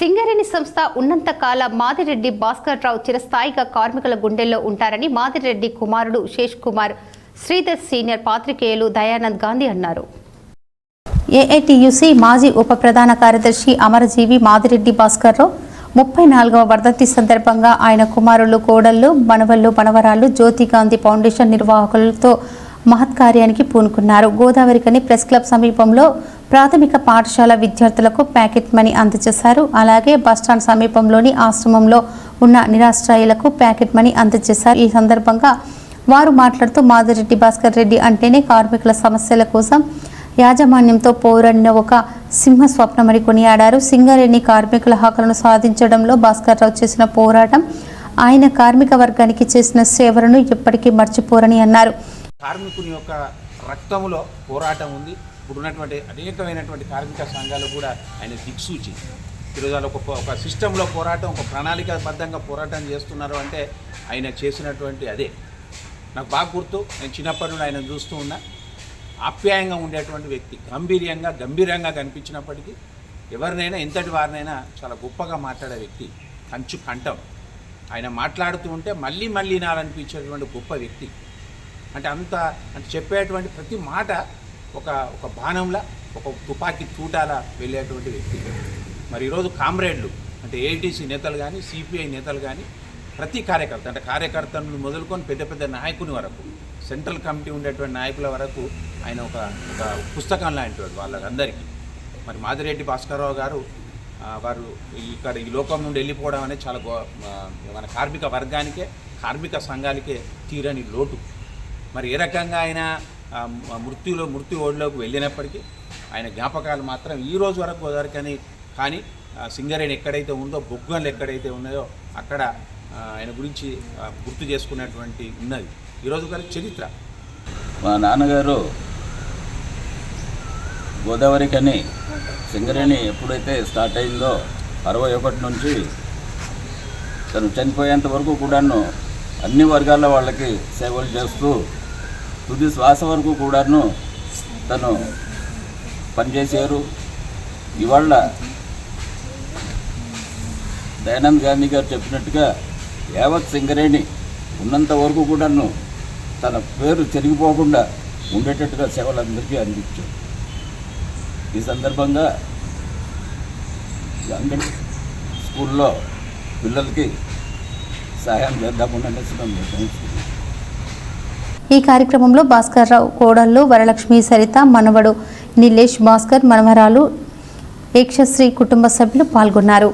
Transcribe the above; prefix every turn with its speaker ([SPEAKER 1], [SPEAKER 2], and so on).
[SPEAKER 1] సింగరేణి సంస్థ ఉన్నంతకాల మాదిరెడ్డి భాస్కర్ రావు చిరస్థాయిగా కార్మికుల గుండెల్లో ఉంటారని మాదిరెడ్డి కుమారుడు శేష్ కుమార్ శ్రీధర్ సీనియర్ పాత్రికేయులు దయానంద్ గాంధీ అన్నారు. ఏఐటియుసి మాజీ ఉప ప్రధాన కార్యదర్శి అమరజీవి మాదిరెడ్డి భాస్కర్రావు ముప్పై నాలుగవ వర్ధంతి సందర్భంగా ఆయన కుమారులు కోడళ్ళు మనవళ్ళు మనవరాళ్ళు జ్యోతి గాంధీ ఫౌండేషన్ నిర్వాహకులతో మహత్కార్యానికి పూనుకున్నారు. గోదావరికని ప్రెస్ క్లబ్ సమీపంలో ప్రాథమిక పాఠశాల విద్యార్థులకు ప్యాకెట్ మనీ అందజేశారు. అలాగే బస్టాండ్ సమీపంలోని ఆశ్రమంలో ఉన్న నిరాశ్రయులకు ప్యాకెట్ మనీ అందజేశారు. ఈ సందర్భంగా వారు మాట్లాడుతూ మాదిరెడ్డి భాస్కర్ రెడ్డి అంటేనే కార్మికుల సమస్యల కోసం యాజమాన్యంతో పోరాడిన ఒక సింహ స్వప్నమని కొనియాడారు. సింగరేణి కార్మికుల హక్కులను సాధించడంలో భాస్కర్ రావు చేసిన పోరాటం ఆయన కార్మిక వర్గానికి చేసిన సేవలను ఎప్పటికీ మర్చిపోరని అన్నారు.
[SPEAKER 2] కార్మికుని యొక్క రక్తంలో పోరాటం ఉంది. ఇప్పుడున్నటువంటి అనేకమైనటువంటి కార్మిక సంఘాలు కూడా ఆయన దిక్సూచి. ఈరోజు వాళ్ళు ఒక ఒక సిస్టంలో పోరాటం ఒక ప్రణాళికాబద్ధంగా పోరాటం చేస్తున్నారు అంటే ఆయన చేసినటువంటి అదే. నాకు బాగా గుర్తు నేను చిన్నప్పటి నుండి ఆయన చూస్తూ ఉన్నా. ఆప్యాయంగా ఉండేటువంటి వ్యక్తి గంభీర్యంగా గంభీరంగా కనిపించినప్పటికీ ఎవరినైనా ఎంతటి వారినైనా చాలా గొప్పగా మాట్లాడే వ్యక్తి కంచు కంఠం. ఆయన మాట్లాడుతూ ఉంటే మళ్ళీ మళ్ళీ నాలనిపించేటువంటి గొప్ప వ్యక్తి. అంటే అంత అంటే చెప్పేటువంటి ప్రతి మాట ఒక ఒక బాణంలా ఒక తుపాకీ తూటాల వెళ్ళేటువంటి వ్యక్తి. మరి ఈరోజు కామ్రేడ్లు అంటే ఏటీసీ నేతలు కానీ సిపిఐ నేతలు కానీ ప్రతి కార్యకర్త అంటే కార్యకర్తలను మొదలుకొని పెద్ద పెద్ద నాయకుని వరకు సెంట్రల్ కమిటీ ఉండేటువంటి నాయకుల వరకు ఆయన ఒక ఒక పుస్తకం లాంటివాడు వాళ్ళందరికీ. మరి మాదిరెడ్డి భాస్కరరావు గారు వారు ఇక్కడ ఈ లోకం నుండి వెళ్ళిపోవడం అనేది చాలా గో మన కార్మిక వర్గానికే కార్మిక సంఘాలకే తీరని లోటు. మరి ఏ రకంగా ఆయన మృత్యులో మృత్యు ఓడిలోకి వెళ్ళినప్పటికీ ఆయన జ్ఞాపకాలు మాత్రం ఈ రోజు వరకు వరకని కానీ కానీ సింగరేణి ఎక్కడైతే ఉందో బొగ్గన్లు ఎక్కడైతే ఉన్నాయో అక్కడ ఆయన గురించి గుర్తు చేసుకున్నటువంటి ఉన్నది. ఈరోజు గారి చరిత్ర.
[SPEAKER 3] మా నాన్నగారు గోదావరి కని సింగరేణి ఎప్పుడైతే స్టార్ట్ అయిందో అరవై ఒకటి నుంచి తను చనిపోయేంత వరకు కూడాను అన్ని వర్గాల వాళ్ళకి సేవలు చేస్తూ తుది శ్వాస వరకు కూడాను తను పనిచేశారు. ఇవాళ దయానంద్ గాంధీ గారు చెప్పినట్టుగా యావత్ సింగరేణి ఉన్నంత వరకు కూడాను తన పేరు చెరిగిపోకుండా ఉండేటట్టుగా సేవలు అందరికీ అందించారు. ఈ సందర్భంగా గవర్నమెంట్ స్కూల్లో పిల్లలకి సహాయం చేద్దామని అనేసి మేము నిర్ణయించుకున్నాం.
[SPEAKER 1] ఈ కార్యక్రమంలో భాస్కర్ రావు కోడళ్ళు వరలక్ష్మి సరిత మనవడు నిలేష్ భాస్కర్ మనమరాలు ఏక్షశ్రీ కుటుంబ సభ్యులు పాల్గొన్నారు.